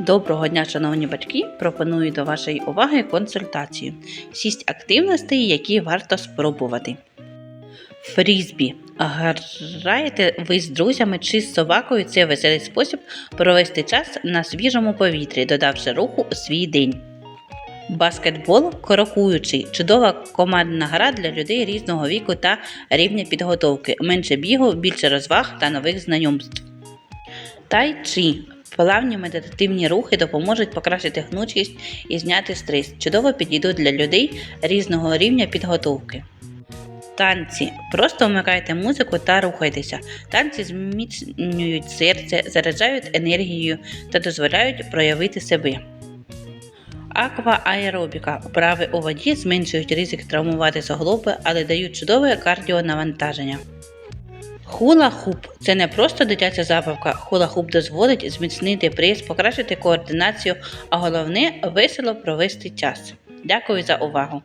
Доброго дня, шановні батьки! Пропоную до вашої уваги консультацію. Шість активностей, які варто спробувати. Фрізбі. Граєте ви з друзями чи з собакою це веселий спосіб провести час на свіжому повітрі, додавши руху у свій день. Баскетбол корокуючий чудова командна гра для людей різного віку та рівня підготовки, менше бігу, більше розваг та нових знайомств. Тай-чи плавні медитативні рухи допоможуть покращити гнучкість і зняти стрес. Чудово підійдуть для людей різного рівня підготовки. Танці. Просто вмикайте музику та рухайтеся. Танці зміцнюють серце, заряджають енергією та дозволяють проявити себе. Аквааеробіка. Вправи у воді зменшують ризик травмувати суглоби, але дають чудове кардіонавантаження. Хула-хуп це не просто дитяча забавка. Хула-хуп дозволить зміцнити приз, покращити координацію, а головне весело провести час. Дякую за увагу!